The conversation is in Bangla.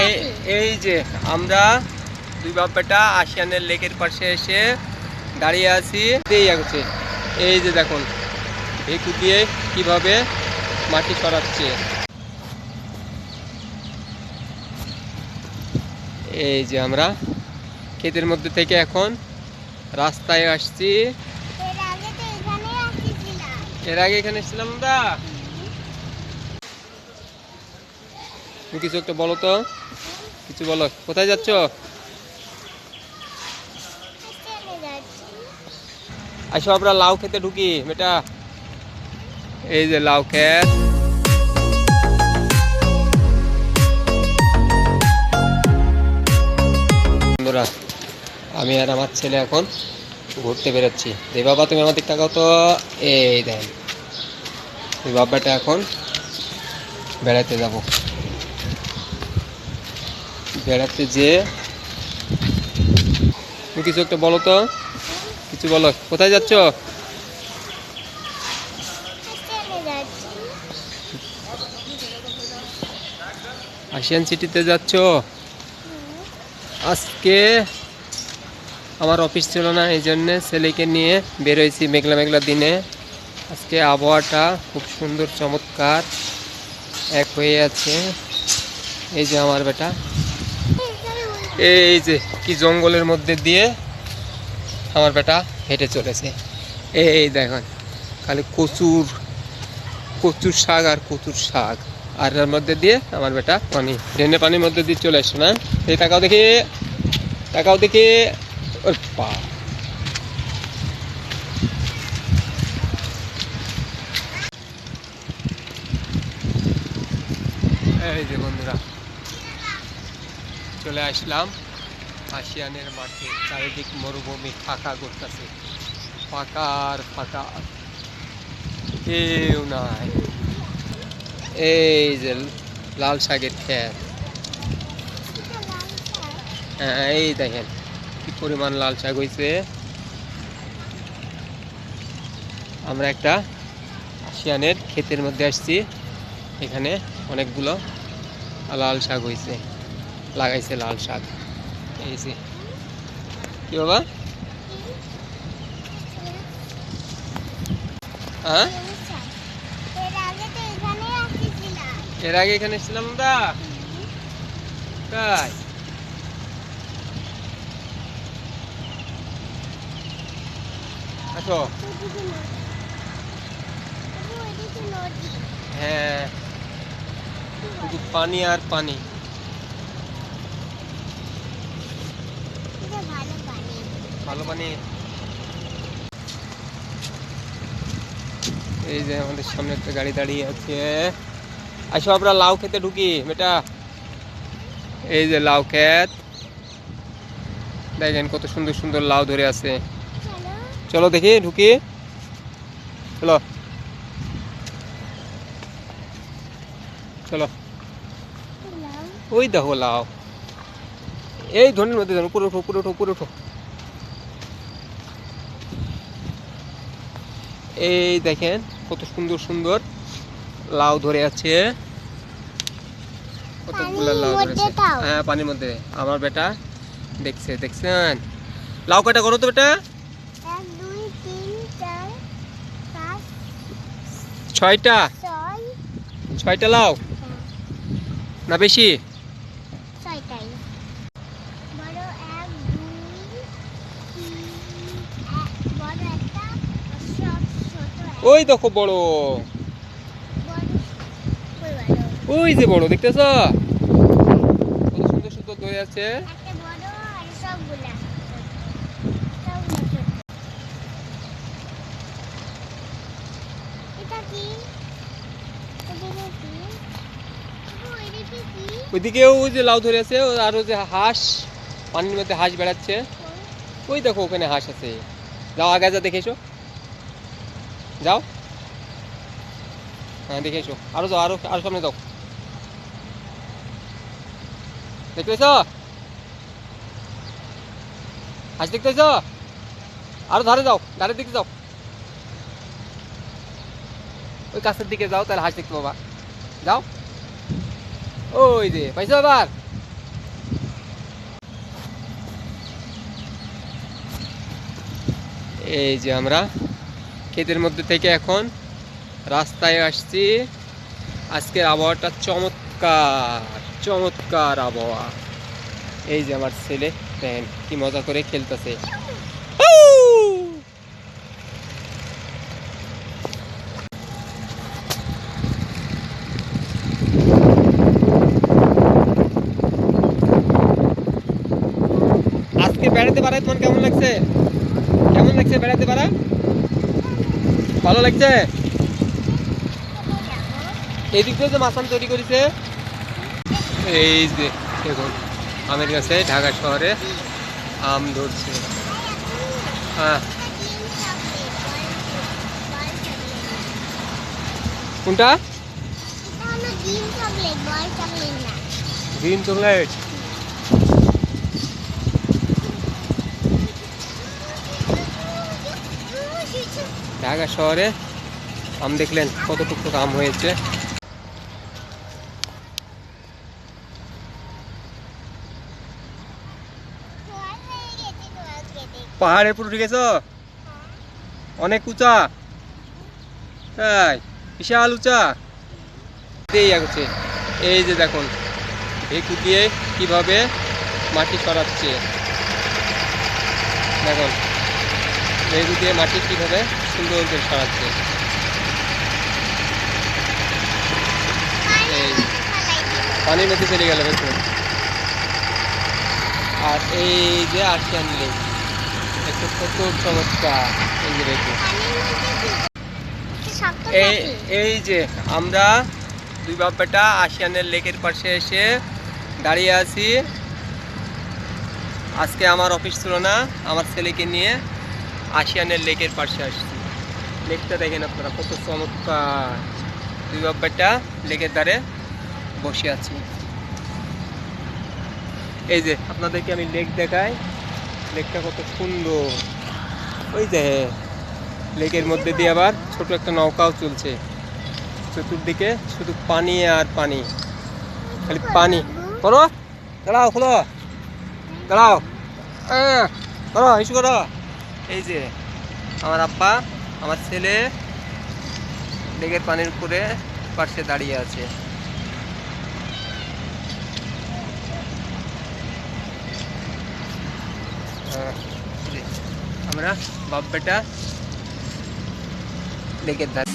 এই এই যে আমরা দুই বাপ বেটা আশিয়ানের লেকের পাশে এসে দাঁড়িয়ে আছি। এই এই যে দেখুন ভেকু দিয়ে কীভাবে মাটি সরাচ্ছে। এই যে আমরা ক্ষেতের মধ্যে থেকে এখন রাস্তায় আসছি। এর আগে এখানে এসেছিলাম আমরা? তুমি কিছু একটা বলো তো। কিছু বলো। কোথায় যাচ্ছ? আসো আমরা লাউ খেতে ঢুকি, বেটা। এই যে লাউ খেত। আমি আর আমার ছেলে এখন ঘুরতে বেরোচ্ছি। দে বাবা, তুমি আমার দিক তাকাও তো। এই দেন। বাবাটা এখন বেড়াতে যাব। বেড়াতে যে কিছু একটা বলো তো। কিছু বলো। কোথায় যাচ্ছ? আশিয়ান সিটিতে যাচ্ছ? আজকে আমার অফিস ছিল না, এই জন্যে ছেলেকে নিয়ে বেরোইছি মেঘলা মেঘলা দিনে। আজকে আবহাওয়াটা খুব সুন্দর, চমৎকার, এক হয়ে আছে। এই যে আমার বেটা। এই যে কি জঙ্গলের মধ্যে দিয়ে আমার বেটা হেঁটে চলেছে। এই দেখুন, খালি কচুর কচুর শাক আর কচুর শাক। আর এর মধ্যে দিয়ে আমার বেটা পানি, ড্রেনে পানির মধ্যে দিয়ে চলে আসছে না? এই টাকাও দেখি টাকাও দেখি। ওর পা এই যে বন্ধুরা চলে আসলাম আশিয়ানের মাঠে। চারিদিক মরুভূমি ফাঁকা করতেছে। ফাঁকার ফাঁকা। কেউ নাই। এই যে লাল শাকের ক্ষেত হ্যাঁ এই দেখেন কি পরিমাণ লাল শাক হয়েছে আমরা একটা আশিয়ানের ক্ষেতের মধ্যে আসছি। এখানে অনেকগুলো লাল শাক হয়েছে লাগাইছে লাল শাক। এই কি বাবা? হ্যাঁ? এর আগে এখানে এসেছিলাম আমরা? তাই? আসো। হ্যাঁ। পানি আর পানি। এই যে আমাদের সামনে একটা গাড়ি দাঁড়িয়ে আছে। আসো আমরা লাউ খেতে ঢুকি, বেটা। এই যে লাউ ক্ষেত। দেখেন কত সুন্দর সুন্দর লাউ ধরে আছে। চলো চলো দেখি, ঢুকি। চলো। চলো। ওই দেখো লাউ। এই ধরনের মধ্যে ধরো উপরে ওঠো উপরে ওঠো উপরে ওঠো এই দেখেন কত সুন্দর সুন্দর লাউ ধরে আছে। কতগুলো লাউ ধরেছে হ্যাঁ পানির মধ্যে। আমার বেটা দেখছে দেখছেন? লাউ কাটা করো তো বেটা? ছয়টা? ছয়টা লাউ? না বেশি ছয়টাই বড় এক দুই তিন এক বড় একটা আর সব ছোট এক ওই দেখো বড়। ওই যে বড়, দেখতেছ? কত সুন্দর সুন্দর ধরে আছে। ওইদিকেও ওই যে লাউ ধরে আছে, ও আর ওই যে হাঁস, পানির মধ্যে হাঁস বেড়াচ্ছে। ওই দেখো ওখানে হাঁস আছে। যাও আগে যা দেখে এসো। যাও। হ্যাঁ দেখে এসো। আরও যাও, আরও আরও সামনে যাও। দেখতে পেয়েছ? হাঁস দেখতে পেয়েছ? আরও ধারে যাও, ধারের দিকে যাও। ওই কাছের দিকে যাও, তাহলে হাঁস দেখতে পাবা। যাও। ওই যে, পাইছো আবার? এই যে আমরা ক্ষেতের মধ্যে থেকে এখন রাস্তায় আসছি। আজকের আবহাওয়াটা চমৎকার চমৎকার আবহাওয়া। এই যে আমার ছেলে, দেখেন কি মজা করে খেলতেছে। আজকে বেড়াতে পারায় তোমার কেমন লাগছে? কেমন লাগছে বেড়াতে পারা ভালো লাগছে? এই দিক দিয়ে যে মাসান তৈরি করেছে? এই যে দেখুন আমের গাছে ঢাকা শহরে আম ধরছে। হ্যাঁ কোনটা? গ্রিন চকলেট বল চকলেট না গ্রিন চকলেট ঢাকা শহরে আম দেখলেন কত টুকটুক আম হয়েছে। পাহাড়ে পুরো ঢুকেছ অনেক উঁচা? তাই বিশাল উঁচা? এই এই যে দেখুন ভেকু দিয়ে কীভাবে মাটি সরাচ্ছে। দেখুন ভেকু দিয়ে মাটি কীভাবে সুন্দর এই পানির মধ্যে চলে গেল আর এই যে আর্শিয়ান লেক একটু কত চমৎকার এই যে এই যে আমরা দুই বাপ্পাটা আসিয়ানের লেকের পাশে এসে দাঁড়িয়ে আছি। আজকে আমার অফিস ছিল না, আমার ছেলেকে নিয়ে আসিয়ানের লেকের পাশে আসছি। লেকটা দেখেন আপনারা, কত চমৎকার। দুই বাপ্পাটা লেকের ধারে বসে আছি। এই যে, আপনাদেরকে আমি লেক দেখাই। লেকটা কত সুন্দর। ওই যে লেকের মধ্যে দিয়ে আবার ছোট একটা নৌকাও চলছে। চতুর্দিকে শুধু পানি আর পানি। খালি পানি। করো, দাঁড়াও, খোলো। দাঁড়াও। করো ইস্যু করো। এই যে, আমার আব্বা আমার ছেলে লেকের পানির উপরে পাশে দাঁড়িয়ে আছে। আমরা বাপ বেটা লেকের ধারে